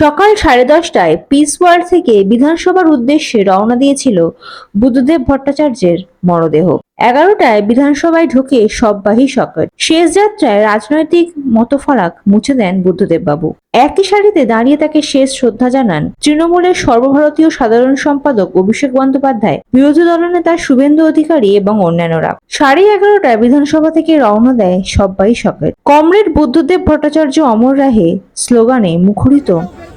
সকাল সাড়ে দশটায় পিস ওয়ার্ল্ড থেকে বিধানসভার উদ্দেশ্যে রওনা দিয়েছিল বুদ্ধদেব ভট্টাচার্যের মরদেহ। এগারোটায় বিধানসভায় ঢুকে সববাহী সকেট। শেষ যাত্রায় রাজনৈতিক মতফারাক মুছে দেন বুদ্ধদেব বাবু একই সারিতে দাঁড়িয়ে তাকে শেষ শ্রদ্ধা জানান তৃণমূলের সর্বভারতীয় সাধারণ সম্পাদক অভিষেক বন্দ্যোপাধ্যায়, বিরোধী দলনেতা শুভেন্দু অধিকারী এবং অন্যান্যরা। সাড়ে এগারোটায় বিধানসভা থেকে রওনা দেয় সববাহী সকেট। কমরেড বুদ্ধদেব ভট্টাচার্য অমর রাহে স্লোগানে মুখরিত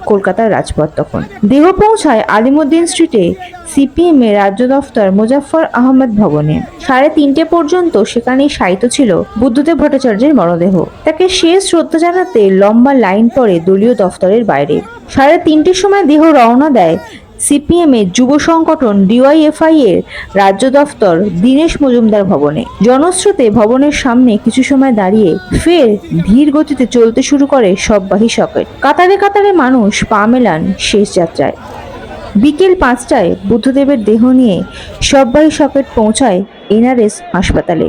কলকাতার রাজপথ তখন। দেহ পৌঁছায় আলিমুদ্দিন স্ট্রিটে সিপিএম এর রাজ্য দফতর মুজাফর আহমেদ ভবনে। সাড়ে তিনটে পর্যন্ত সেখানেই শায়িত ছিল বুদ্ধদেব ভট্টাচার্যের মরদেহ। তাকে শেষ শ্রদ্ধা জানাতে লম্বা লাইন পড়ে দলীয় দফতরের বাইরে। সাড়ে তিনটের সময় দেহ রওনা দেয় সিপিএম এর যুব সংগঠন ডিওয়াইএফআই এর রাজ্য দফতর দীনেশ মজুমদার ভবনে। জনস্রোতে ভবনের সামনে কিছু সময় দাঁড়িয়ে ফের ধীর গতিতে চলতে শুরু করে সববাহী সকেট। কাতারে কাতারে মানুষ পা মেলান শেষ যাত্রায়। বিকেল পাঁচটায় বুদ্ধদেবের দেহ নিয়ে সববাহী সকেট পৌঁছায় এনআরএস হাসপাতালে।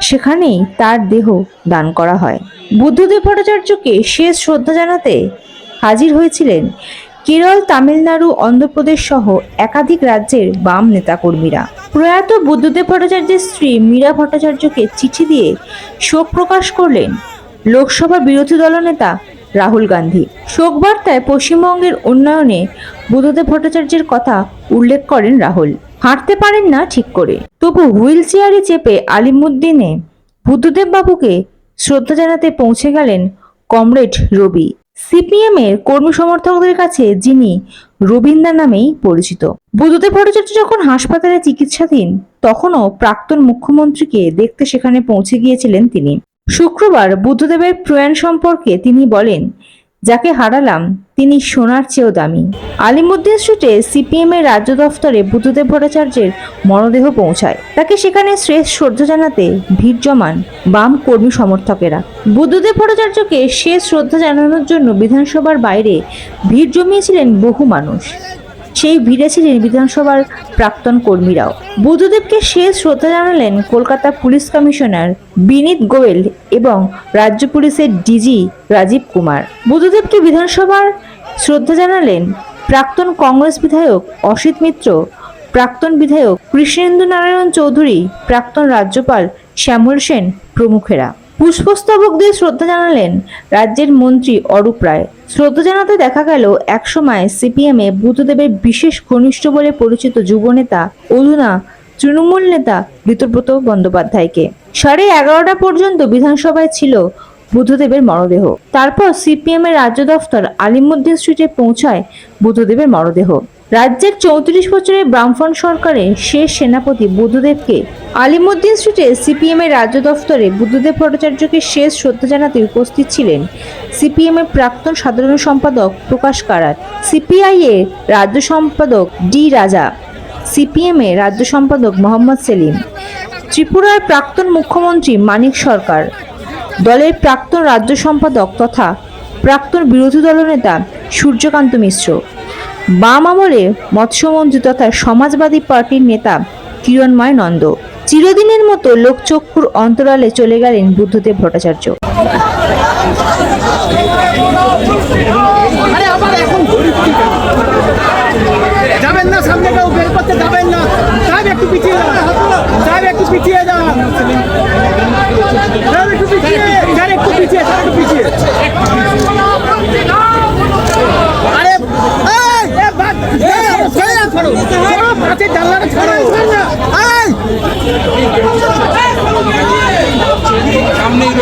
সেখানেই তার দেহ দান করা হয়। বুদ্ধদেব ভট্টাচার্যকে শেষ শ্রদ্ধা জানাতে হাজির হয়েছিলেন কেরল, তামিলনাড়ু, অন্ধ্রপ্রদেশ সহ একাধিক রাজ্যের বাম নেতাকর্মীরা। প্রয়াত বুদ্ধদেব ভট্টাচার্যের স্ত্রী মীরা ভট্টাচার্যকে চিঠি দিয়ে শোক প্রকাশ করলেন লোকসভা বিরোধী দলনেতা রাহুল গান্ধী। শোক বার্তায় পশ্চিমবঙ্গের উন্নয়নে বুদ্ধদেব ভট্টাচার্যের কথা উল্লেখ করেন রাহুল। হাঁটতে পারেন না ঠিক করে। তবু হুইল চেয়ারে চেপে আলিমুদ্দিনে বুদ্ধদেব বাবুকে শ্রদ্ধা জানাতে পৌঁছে গেলেন কমরেড রবি। সিপিএম এর কর্মী সমর্থকদের কাছে যিনি রবীন্দ্র নামেই পরিচিত। বুদ্ধদেব ভট্টাচার্য যখন হাসপাতালে চিকিৎসাধীন, তখনও প্রাক্তন মুখ্যমন্ত্রীকে দেখতে সেখানে পৌঁছে গিয়েছিলেন তিনি। শুক্রবার বুদ্ধদেবের প্রয়াণ সম্পর্কে তিনি বলেন যাকে হারালাম, তিনি সোনার চেয়েও দামি। আলিমুদ্দিন স্ট্রিটে সিপিএম এর রাজ্য দফতরে বুদ্ধদেব ভট্টাচার্যের মরদেহ পৌঁছায়। তাকে সেখানে শ্রেষ্ঠ শ্রদ্ধা জানাতে ভিড় জমান বাম কর্মী সমর্থকেরা। বুদ্ধদেব ভট্টাচার্যকে শেষ শ্রদ্ধা জানানোর জন্য বিধানসভার বাইরে ভিড় জমিয়েছিলেন বহু মানুষ। সেই ভিড়ে ছিলেন বিধানসভার প্রাক্তন কর্মীরাও। বুদ্ধদেবকে শেষ শ্রদ্ধা জানালেন কলকাতা পুলিশ কমিশনার বিনীত গোয়েল এবং রাজ্য পুলিশের ডিজি রাজীব কুমার। বুদ্ধদেবকে বিধানসভার শ্রদ্ধা জানালেন প্রাক্তন কংগ্রেস বিধায়ক অসিত মিত্র, প্রাক্তন বিধায়ক কৃষ্ণেন্দু নারায়ণ চৌধুরী, প্রাক্তন রাজ্যপাল শ্যামল সেন প্রমুখেরা। পুষ্পস্তবক দিয়ে শ্রদ্ধা জানালেন রাজ্যের মন্ত্রী অরূপ রায়। শ্রদ্ধা জানাতে দেখা গেল একসময় সিপিএম এ বুদ্ধদেবের বিশেষ ঘনিষ্ঠ বলে পরিচিত যুবনেতা অধুনা, তৃণমূল নেতা ঋতব্রত বন্দ্যোপাধ্যায়কে। সাড়ে এগারোটা পর্যন্ত বিধানসভায় ছিল বুদ্ধদেবের মরদেহ। তারপর সিপিএম এর রাজ্য দফতর আলিমুদ্দিন স্ট্রিটে পৌঁছায় বুদ্ধদেবের মরদেহ। রাজ্যের চৌত্রিশ বছরের বামফ্রন্ট সরকারের শেষ সেনাপতি বুদ্ধদেবকে আলিমুদ্দিন স্ট্রিটে সিপিএম এর রাজ্য দফতরে বুদ্ধদেব ভট্টাচার্যকে শেষ শ্রদ্ধা জানাতে উপস্থিত ছিলেন সিপিএম এর প্রাক্তন সাধারণ সম্পাদক প্রকাশ কারাত সিপিআই এর রাজ্য সম্পাদক ডি রাজা, সিপিএম এর রাজ্য সম্পাদক মোহাম্মদ সেলিম, ত্রিপুরার প্রাক্তন মুখ্যমন্ত্রী মানিক সরকার, দলের প্রাক্তন রাজ্য সম্পাদক তথা প্রাক্তন বিরোধী দলনেতা সূর্যকান্ত মিশ্র, বাম আমলে মৎস্যমন্ত্রী তথা সমাজবাদী পার্টির নেতা কিরণময় নন্দ। চিরদিনের মতো লোকচক্ষুর অন্তরালে চলে গেলেন বুদ্ধদেব ভট্টাচার্য।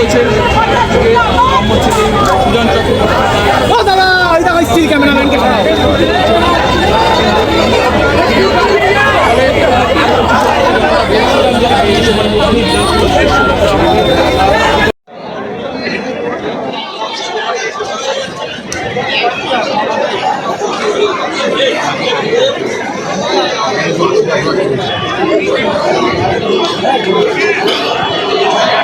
রয়েছেন সুজন চক্রবর্তী ক্যামেরাম্যানকে Thank you.